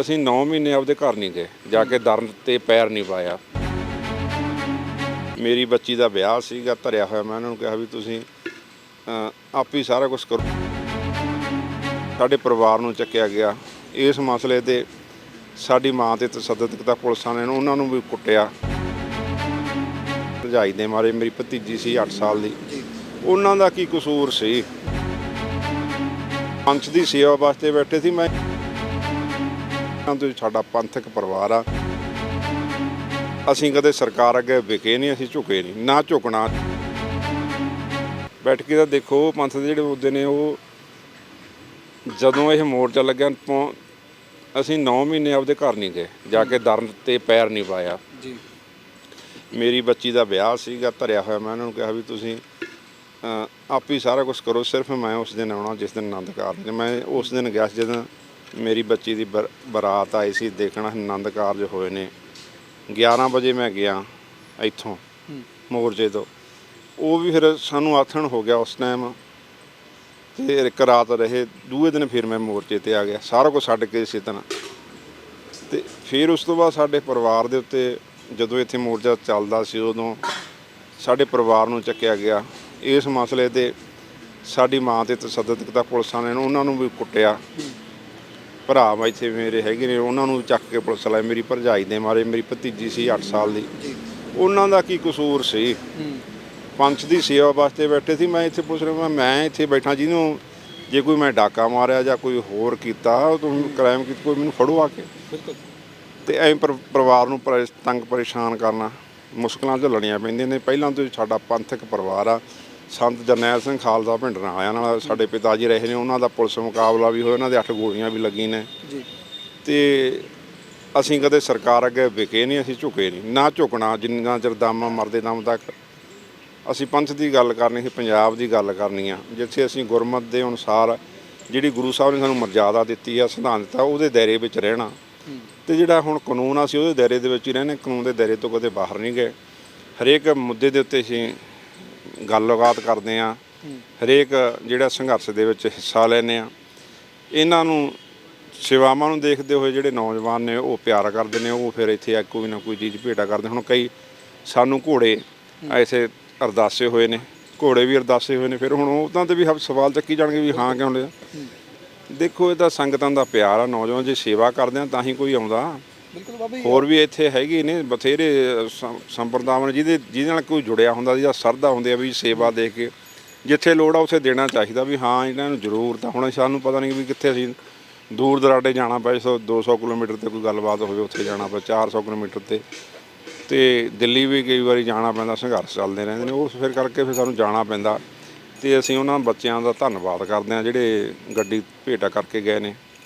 ਅਸੀਂ 9 ਮਹੀਨੇ ਆਪਦੇ ਘਰ ਨਹੀਂ ਗਏ, ਜਾ ਕੇ ਦਰ ਤੇ ਪੈਰ ਨਹੀਂ ਪਾਇਆ। ਮੇਰੀ ਬੱਚੀ ਦਾ ਵਿਆਹ ਸੀਗਾ, ਧਰਿਆ ਹੋਇਆ, ਮੈਂ ਉਹਨਾਂ ਨੂੰ ਕਿਹਾ ਵੀ ਤੁਸੀਂ ਆਪ ਹੀ ਸਾਰਾ ਕੁਝ ਕਰੋ। ਸਾਡੇ ਪਰਿਵਾਰ ਨੂੰ ਚੱਕਿਆ ਗਿਆ। ਇਸ ਮਸਲੇ ਤੇ ਸਾਡੀ ਮਾਂ ਤੇ ਤਸੱਦਦ ਕੀਤਾ ਪੁਲਿਸਾਂ ਨੇ, ਉਹਨਾਂ ਨੂੰ ਵੀ ਕੁੱਟਿਆ। ਭਜਾਈ ਦੇ ਮਾਰੇ, ਮੇਰੀ ਭਤੀਜੀ ਸੀ 8 ਸਾਲ ਦੀ। ਉਹਨਾਂ ਦਾ ਕੀ ਕਸੂਰ ਸੀ? ਪੰਥ ਦੀ ਸੇਵਾ ਵਾਸਤੇ ਬੈਠੇ ਸੀ, ਮੈਂ ਤੋਂ ਸਾਡਾ ਪੰਥਕ ਪਰਿਵਾਰ ਆ। ਅਸੀਂ ਕਦੇ ਸਰਕਾਰ ਅੱਗੇ ਵਿਕੇ ਨਹੀਂ ਅਸੀਂ ਝੁਕੇ ਨਹੀਂ ਨਾ ਝੁਕਣਾ। ਬੈਠ ਕੇ ਤਾਂ ਦੇਖੋ ਪੰਥ ਦੇ ਜਿਹੜੇ ਮੁੱਦੇ ਨੇ ਉਹ ਜਦੋਂ ਇਹ ਮੋਰਚਾ ਲੱਗਿਆ ਅਸੀਂ 9 ਮਹੀਨੇ ਆਪਦੇ ਘਰ ਨਹੀਂ ਗਏ ਜਾ ਕੇ ਦਰ ਤੇ ਪੈਰ ਨਹੀਂ ਪਾਇਆ। ਜੀ। ਮੇਰੀ ਬੱਚੀ ਦਾ ਵਿਆਹ ਸੀਗਾ ਧਰਿਆ ਹੋਇਆ ਮੈਂ ਉਹਨਾਂ ਨੂੰ ਕਿਹਾ ਵੀ ਤੁਸੀਂ ਆਪ ਹੀ ਸਾਰਾ ਕੁਝ ਕਰੋ ਸਿਰਫ ਮੈਂ ਉਸ ਦਿਨ ਆਉਣਾ ਜਿਸ ਦਿਨ ਆਨੰਦ ਕਾਰਜ ਮੈਂ ਉਸ ਦਿਨ ਗਿਆ ਸੀ ਜਦੋਂ ਮੇਰੀ ਬੱਚੀ ਦੀ ਬਰ- ਬਰਾਤ ਆਈ ਸੀ ਦੇਖਣਾ ਆਨੰਦ ਕਾਰਜ ਹੋਏ ਨੇ। 11 ਵਜੇ ਮੈਂ ਗਿਆ ਇੱਥੋਂ। ਮੋਰਚੇ ਤੋਂ। ਉਹ ਵੀ ਫਿਰ ਸਾਨੂੰ ਆਥਣ ਹੋ ਗਿਆ ਉਸ ਟਾਈਮ ਤੇ ਇੱਕ ਰਾਤ ਰਹੇ ਦੂਏ ਦਿਨ ਫਿਰ ਮੈਂ ਮੋਰਚੇ ਤੇ ਆ ਗਿਆ ਸਾਰਾ ਕੁਝ ਛੱਡ ਕੇ ਇਸੇ ਤਰ੍ਹਾਂ। ਤੇ ਫਿਰ ਉਸ ਤੋਂ ਬਾਅਦ ਸਾਡੇ ਪਰਿਵਾਰ ਦੇ ਉੱਤੇ ਜਦੋਂ ਇੱਥੇ ਮੋਰਚਾ ਚੱਲਦਾ ਸੀ ਉਦੋਂ ਸਾਡੇ ਪਰਿਵਾਰ ਨੂੰ ਚੱਕਿਆ ਗਿਆ। ਇਸ ਮਸਲੇ ਤੇ ਸਾਡੀ ਮਾਂ ਤੇ ਤਸੱਦਦ ਕੀਤਾ ਪੁਲਿਸਾਂ ਨੇ ਉਹਨਾਂ ਨੂੰ ਵੀ ਕੁੱਟਿਆ। ਭਰਾ ਵਾ ਇੱਥੇ ਮੇਰੇ ਹੈਗੇ ਨੇ ਉਹਨਾਂ ਨੂੰ ਚੱਕ ਕੇ ਪੁਲਿਸ ਲਾਏ ਮੇਰੀ ਭਰਜਾਈ ਦੇ ਮਾਰੇ ਮੇਰੀ ਭਤੀਜੀ ਸੀ 8 ਸਾਲ ਦੀ। ਉਹਨਾਂ ਦਾ ਕੀ ਕਸੂਰ ਸੀ? ਪੰਥ ਦੀ ਸੇਵਾ ਵਾਸਤੇ ਬੈਠੇ ਸੀ ਮੈਂ ਇੱਥੇ ਪੁੱਛ ਰਿਹਾ ਮੈਂ ਇੱਥੇ ਬੈਠਾ ਜਿਹਨੂੰ ਜੇ ਕੋਈ ਮੈਂ ਡਾਕਾ ਮਾਰਿਆ ਜਾਂ ਕੋਈ ਹੋਰ ਕੀਤਾ ਤੁਸੀਂ ਕ੍ਰਾਈਮ ਕੀਤਾ ਕੋਈ ਮੈਨੂੰ ਫੜੋ ਆ ਕੇ। ਤੇ ਐਂ ਪਰ- ਪਰਿਵਾਰ ਨੂੰ ਤੰਗ ਪਰੇਸ਼ਾਨ ਕਰਨਾ ਮੁਸ਼ਕਲਾਂ ਝੱਲਣੀਆਂ ਪੈਂਦੀਆਂ ਨੇ। ਪਹਿਲਾਂ ਤੋਂ ਸਾਡਾ ਪੰਥਕ ਪਰਿਵਾਰ ਆ। ਸੰਤ ਜਰਨੈਲ ਸਿੰਘ ਖਾਲਸਾ ਭਿੰਡਰਾਂ ਆਇਆ ਨਾਲ ਸਾਡੇ ਪਿਤਾ ਜੀ ਰਹੇ ਨੇ ਉਹਨਾਂ ਦਾ ਪੁਲਿਸ ਮੁਕਾਬਲਾ ਵੀ ਹੋਇਆ ਉਹਨਾਂ ਦੇ 8 ਗੋਲੀਆਂ ਵੀ ਲੱਗੀਆਂ ਨੇ। ਜੀ। ਤੇ ਅਸੀਂ ਕਦੇ ਸਰਕਾਰ ਅੱਗੇ ਵਿਕੇ ਨਹੀਂ ਅਸੀਂ ਝੁਕੇ ਨਹੀਂ ਨਾ ਝੁਕਣਾ ਜਿੰਨਾ ਚਿਰ ਦਮ ਮਰਦੇ ਦਮ ਤੱਕ। ਅਸੀਂ ਪੰਥ ਦੀ ਗੱਲ ਕਰਨੀ ਸੀ ਪੰਜਾਬ ਦੀ ਗੱਲ ਕਰਨੀ ਆ ਜਿੱਥੇ ਅਸੀਂ ਗੁਰਮਤ ਦੇ ਅਨੁਸਾਰ ਜਿਹੜੀ ਗੁਰੂ ਸਾਹਿਬ ਨੇ ਸਾਨੂੰ ਮਰਜ਼ਾਦਾ ਦਿੱਤੀ ਆ ਸੰਵਿਧਾਨ ਦਿੱਤਾ ਉਹਦੇ ਦਾਇਰੇ ਵਿੱਚ ਰਹਿਣਾ। ਤੇ ਜਿਹੜਾ ਹੁਣ ਕਾਨੂੰਨ ਆ ਅਸੀਂ ਉਹਦੇ ਦਾਇਰੇ ਦੇ ਵਿੱਚ ਹੀ ਰਹਿੰਦੇ ਕਾਨੂੰਨ ਦੇ ਦਾਇਰੇ ਤੋਂ ਕਦੇ ਬਾਹਰ ਨਹੀਂ ਗਏ। ਹਰੇਕ ਮੁੱਦੇ ਦੇ ਉੱਤੇ ਅਸੀਂ ਗੱਲਬਾਤ ਕਰਦੇ ਆ ਹਰੇਕ ਜਿਹੜਾ ਸੰਘਰਸ਼ ਦੇ ਵਿੱਚ ਹਿੱਸਾ ਲੈਂਦੇ ਆ ਇਹਨਾਂ ਨੂੰ, ਸੇਵਾਵਾਂ ਨੂੰ ਦੇਖਦੇ ਹੋਏ ਜਿਹੜੇ ਨੌਜਵਾਨ ਨੇ, ਉਹ ਪਿਆਰ ਕਰਦੇ ਨੇ, ਉਹ ਫਿਰ ਇੱਥੇ ਆ, ਕੋਈ ਨਾ ਕੋਈ ਚੀਜ਼ ਭੇਟਾ ਕਰਦੇ ਹੁਣ ਕਈ ਸਾਨੂੰ ਘੋੜੇ ਐਸੇ ਅਰਦਾਸੇ ਹੋਏ ਨੇ, ਘੋੜੇ ਵੀ ਅਰਦਾਸੇ ਹੋਏ ਨੇ। ਫਿਰ ਹੁਣ ਉਹਨਾਂ ਤੇ ਵੀ ਹੱਥ ਸਵਾਲ ਚੱਕੀ ਜਾਣਗੇ ਵੀ ਹਾਂ ਕਿਉਂ ਲਿਆ। ਦੇਖੋ, ਇਹ ਤਾਂ ਸੰਗਤਾਂ ਦਾ ਪਿਆਰ ਆ। ਨੌਜਵਾਨ ਜੇ ਸੇਵਾ ਕਰਦੇ ਆ, ਤਾਂ ਹੀ ਕੋਈ ਆਉਂਦਾ। ਬਿਲਕੁਲ ਬਾਬਾ ਜੀ। ਹੋਰ ਵੀ ਇੱਥੇ ਹੈਗੇ ਨੇ, ਬਥੇਰੇ ਸੰ- ਸੰਪਰਦਾਵਾਂ ਨੇ ਜਿਹਦੇ ਜਿਹਦੇ ਨਾਲ ਕੋਈ ਜੁੜਿਆ ਹੁੰਦਾ ਜਿਹਦਾ ਸਰਦਾ ਹੁੰਦੇ ਆ ਵੀ ਸੇਵਾ ਦੇ ਕੇ। ਜਿੱਥੇ ਲੋੜ ਆ ਉੱਥੇ ਦੇਣਾ ਚਾਹੀਦਾ ਵੀ ਹਾਂ, ਇਹਨਾਂ ਨੂੰ ਜ਼ਰੂਰਤ ਆ ਹੁਣ ਸਾਨੂੰ ਪਤਾ ਨਹੀਂ ਵੀ ਕਿੱਥੇ ਅਸੀਂ ਦੂਰ ਦਰਾਡੇ ਜਾਣਾ ਪਏ, ਸੋ 200 ਕਿਲੋਮੀਟਰ ਤੇ ਕੋਈ ਗੱਲਬਾਤ ਹੋਵੇ, ਉੱਥੇ ਜਾਣਾ ਪਏ 400 ਕਿਲੋਮੀਟਰ ਤੇ। ਤੇ ਦਿੱਲੀ ਵੀ ਕਈ ਵਾਰੀ ਜਾਣਾ ਪੈਂਦਾ, ਸੰਘਰਸ਼ ਚੱਲਦੇ ਰਹਿੰਦੇ ਨੇ, ਉਸ ਫਿਰ ਕਰਕੇ ਫਿਰ ਸਾਨੂੰ ਜਾਣਾ ਪੈਂਦਾ। ਤੇ ਅਸੀਂ ਉਹਨਾਂ ਬੱਚਿਆਂ ਦਾ ਧੰਨਵਾਦ ਕਰਦੇ ਹਾਂ, ਜਿਹੜੇ ਗੱਡੀ ਭੇਟਾ ਕਰਕੇ ਗਏ ਨੇ।